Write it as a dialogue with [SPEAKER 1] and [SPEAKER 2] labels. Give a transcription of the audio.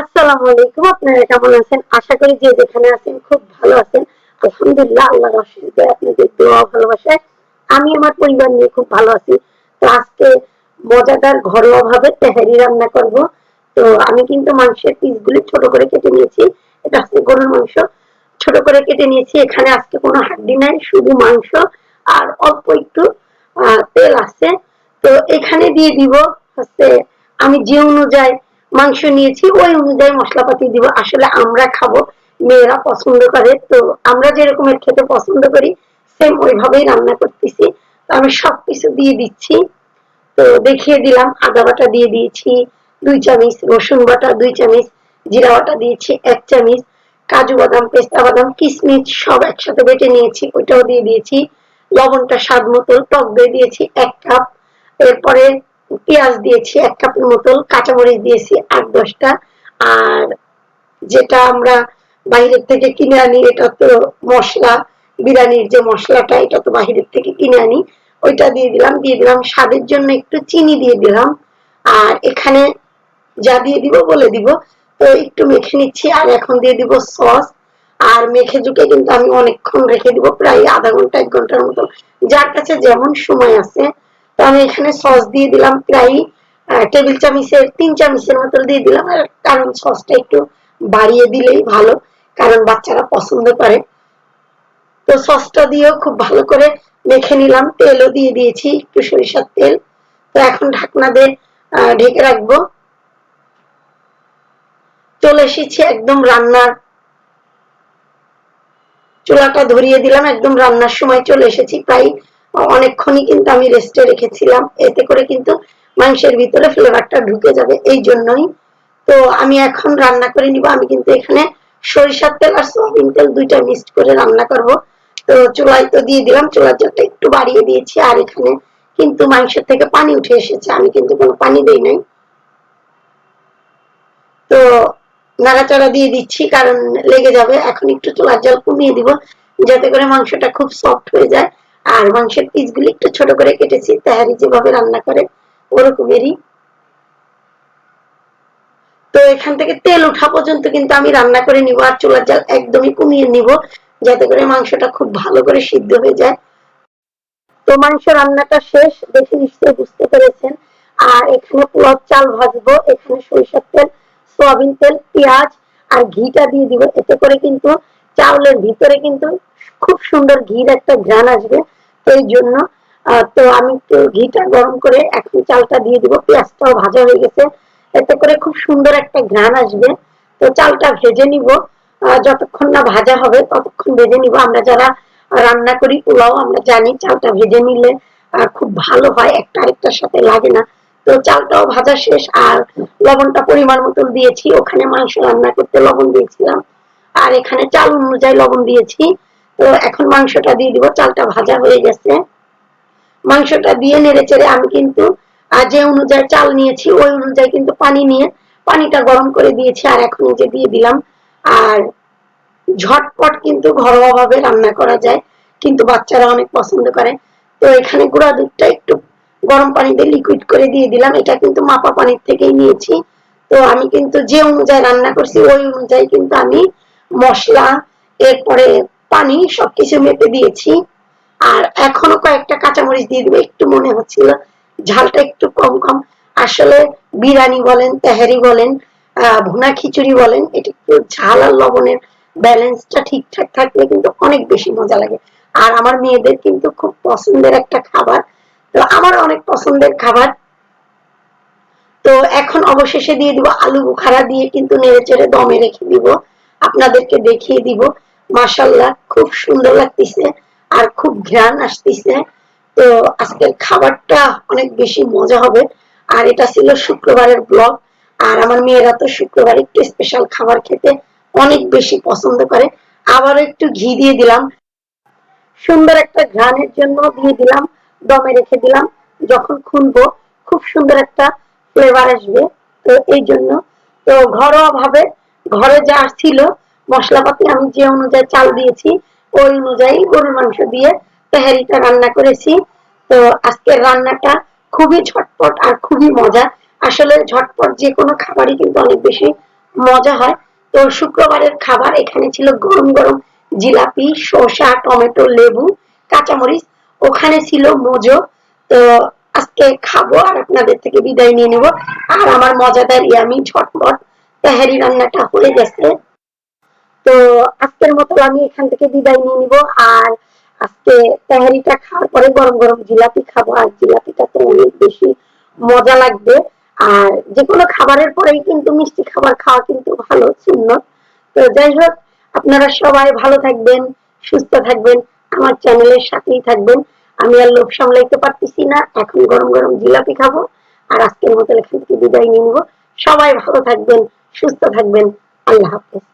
[SPEAKER 1] আসসালামু আলাইকুম, আপনারা কেমন আছেন? আশা করি যে যেখানে আছেন খুব ভালো আছেন। আলহামদুলিল্লাহ, আল্লাহর আপনাদের দোয়া ভালোবাসায় আমি আমার পরিবার নিয়ে খুব ভালো আছি। তো আজকে মজাদার ঘরোয়া ভাবে তেহারি রান্না করব। তো আমি কিন্তু মাংসের পিসগুলি ছোট করে কেটে নিয়েছি। এটা হচ্ছে গরুর মাংস। ছোট করে কেটে নিয়েছি। এখানে আজকে কোনো হাড্ডি নাই, শুধু মাংস আর অল্প একটু তেল আছে। তো এখানে দিয়ে দিব হচ্ছে, আমি যে অনুযায়ী মাংস নিয়েছি, ওই অনুযায়ী মশলাপাতি দিব। আসলে আমরা খাব, মেয়েরা পছন্দ করে, তো আমরা যেরকমের খেতে পছন্দ করি সেম ওইভাবেই রান্না করতেছি। তো আমি সবকিছু দিয়ে দিচ্ছি। তো দেখিয়ে দিলাম, আদা বাটা দিয়ে দিয়েছি, দুই চামচ রসুন বাটা, দুই চামচ জিরা বাটা দিয়েছি, এক চামচ কাজু বাদাম, পেস্তা বাদাম কিশমিশ সব একসাথে বেটে নিয়েছি, ওইটাও দিয়ে দিয়েছি। লবণটা স্বাদ মতো টক দই দিয়েছি, এক কাপ। এরপরে পেঁয়াজ দিয়েছি, এক কাপের মতো কাঁচামরিচ দিয়েছি, আট দশটা। আর যেটা আমরা বাইরের থেকে কিনে আনি, এটা তো মশলা, বিরিয়ানির যে মশলাটা, এটা তো বাহিরের থেকে কিনে আনি, ওইটা দিয়ে দিলাম দিয়ে দিলাম স্বাদের জন্য একটু চিনি দিয়ে দিলাম। আর এখানে যা দিয়ে দিব বলে দিব, তো একটু মেখে নিচ্ছি, আর এখন দিয়ে দিব সস। আর মেখে ঝুঁকে কিন্তু আমি অনেকক্ষণ রেখে দিব, প্রায় আধা ঘণ্টা, এক ঘণ্টার মতো। যার কাছে যেমন সময় আছে তো আমি এখানে সস দিয়ে দিলাম প্রায় টেবিল চামিচের, তিন চামিচের মতো দিয়ে দিলাম। আর কারণ সসটা একটু বাড়িয়ে দিলেই ভালো, কারণ বাচ্চারা পছন্দ করে। তো সসটা দিয়েও খুব ভালো করে মেখে নিলাম। তেলও দিয়ে দিয়েছি, একটু সরিষার তেল। তো এখন ঢাকনা দিয়ে ঢেকে রাখব। চলে এসেছি একদম রান্নার, চুলাটা ধরিয়ে দিলাম। একদম রান্নার সময় চলে এসেছি। প্রায় অনেকক্ষণই কিন্তু আমি রেস্টে রেখেছিলাম। এতে করে কিন্তু মাংসের ভিতরে ফ্লেভারটা ঢুকে যাবে এই জন্যই। তো আমি এখন রান্না করে নিব। আমি কিন্তু এখানে সরিষার তেল আর সোয়াবিন তেল দুইটা মিক্সড করে রান্না করব। তো চুলায় তো দিয়ে দিলাম। চুলার জলটা একটু বাড়িয়ে দিয়েছি। আর এখানে কিন্তু মাংসের থেকে পানি উঠে এসেছে। আমি কিন্তু কোনো পানি দেই নাই। তো নাড়াচাড়া দিয়ে দিচ্ছি, কারণ লেগে যাবে। এখন একটু চুলার জল কমিয়ে দিব, যাতে করে মাংসটা খুব সফট হয়ে যায়। আর মাংসের পিসগুলি একটু ছোট করে কেটেছি। তাহারি যেভাবে রান্না করে, ওরকমেরই। তো এখান থেকে তেল উঠা পর্যন্ত কিন্তু আমি রান্না করে নিব আর চুলার জাল একদমই কমিয়ে নিব, যাতে করে মাংসটা খুব ভালো করে সিদ্ধ হয়ে যায়। তো মাংস রান্নাটা শেষ, দেখে নিশ্চয়ই বুঝতে পেরেছেন। আর এখানে পোলাও চাল ভাজবো, এখানে সরিষার তেল, সয়াবিন তেল, পেঁয়াজ আর ঘিটা দিয়ে দিব। এতে করে কিন্তু চাউলের ভিতরে কিন্তু খুব সুন্দর ঘির একটা ঘ্রাণ আসবে। এই জন্য তো আমি একটু ঘিটা গরম করে এখন চালটা দিয়ে দিব। পেঁয়াজটাও ভাজা হয়ে গেছে। এতে করে খুব সুন্দর একটা ঘ্রাণ আসবে। তো চালটা ভেজে নিব। যতক্ষণ না ভাজা হবে ততক্ষণ ভেজে নিব। আমরা যারা রান্না করি পোলাও, আমরা জানি চালটা ভেজে নিলে খুব ভালো হয়। একটা আরেকটার সাথে লাগে না। তো চালটাও ভাজা শেষ। আর লবণটা পরিমাণ মতন দিয়েছি। ওখানে মাংস রান্না করতে লবণ দিয়েছিলাম। আর এখানে চাল অনুযায়ী লবণ দিয়েছি। তো এখন মাংসটা দিয়ে দিব, চালটা ভাজা হয়ে গেছে। মাংসটা দিয়ে নেড়ে চেড়ে আমি কিন্তু যে অনুযায়ী চাল নিয়েছি, ওই অনুযায়ী কিন্তু পানি নিয়ে পানিটা গরম করে দিয়েছি আর এখন যে দিয়ে দিলাম। আর ঝটপট কিন্তু ঘরোয়া ভাবে রান্না করা যায়, কিন্তু বাচ্চারা অনেক পছন্দ করে। তো এখানে গুঁড়া দুধটা একটু গরম পানিতে লিকুইড করে দিয়ে দিলাম। এটা কিন্তু মাপা পানির থেকেই নিয়েছি। তো আমি কিন্তু যে অনুযায়ী রান্না করছি, ওই অনুযায়ী কিন্তু আমি মশলা, এরপরে পানি সবকিছু মেপে দিয়েছি। আর এখনও কয়েকটা কাঁচামরিচ দিয়ে দিবে, একটু মনে হচ্ছিল। ঝালটা একটু কম কম। আসলে বিরিয়ানি বলেন, তেহারি বলেন ভুনা খিচুড়ি বলেন, এটা একটু ঝাল আর লবণের ব্যালেন্সটা ঠিকঠাক থাকলে কিন্তু অনেক বেশি মজা লাগে। আর আমার মেয়েদের কিন্তু খুব পছন্দের একটা খাবার। তো আমার অনেক পছন্দের খাবার। তো এখন অবশেষে দিয়ে দিব আলু বুখারা দিয়ে কিন্তু নেড়ে চেড়ে দমে রেখে দিব। আপনাদেরকে দেখিয়ে দিব। মাসাল্লাহ খুব সুন্দর লাগতেছে আর খুব ঘ্রাণ আসতেছে। তো আজকের খাবারটা অনেক বেশি মজা হবে। আর এটা ছিল শুক্রবারের ব্লগ আর আমার মেয়েরা তো শুক্রবার একটু স্পেশাল খাবার খেতে অনেক বেশি পছন্দ করে। আবার একটু ঘি দিয়ে দিলাম। সুন্দর একটা ঘ্রাণের জন্য দিয়ে দিলাম, দমে রেখে দিলাম। যখন খুনবো, খুব সুন্দর একটা ফ্লেভার আসবে। তো এই জন্য, তো ঘরোয়া ভাবে ঘরে যা ছিল মশলাপাতি আমি যে অনুযায়ী চাল দিয়েছি, ওই অনুযায়ী গরুর মাংস দিয়ে তেহারিটা রান্না করেছি। তো আজকের রান্নাটা খুবই ঝটপট আর খুবই মজা। আসলে ঝটপট যে কোনো খাবারই কিন্তু অনেক বেশি মজা হয়। তো শুক্রবারের খাবার এখানে ছিল গরম গরম জিলাপি, শসা, টমেটো, লেবু, কাঁচামরিচ। ওখানে ছিল মোজো। তো আজকে খাব আর আপনাদের থেকে বিদায় নিয়ে নেব। আর আমার মজাদার ইয়ামি ঝটপট তেহারি রান্নাটা হয়ে গেছে। তো আজকের মতো আমি এখান থেকে বিদায় নিয়ে নিব। আর আজকে তেহারিটা খাওয়ার পরে গরম গরম জিলাপি খাব। আর জিলাপিটা তো অনেক বেশি মজা লাগবে। আর যে কোনো খাবারের পরেই কিন্তু মিষ্টি খাবার খাওয়া কিন্তু ভালো, সুন্নত। তো যাই হোক, আপনারা সবাই ভালো থাকবেন, সুস্থ থাকবেন, আমার চ্যানেলের সাথেই থাকবেন। আমি আর লোভ সামলাইতে পারতেছি না, এখন গরম গরম জিলাপি খাব। আর আজকের মতো এখান থেকে বিদায় নিয়ে নিব। সবাই ভালো থাকবেন, সুস্থ থাকবেন। আল্লাহ হাফেজ।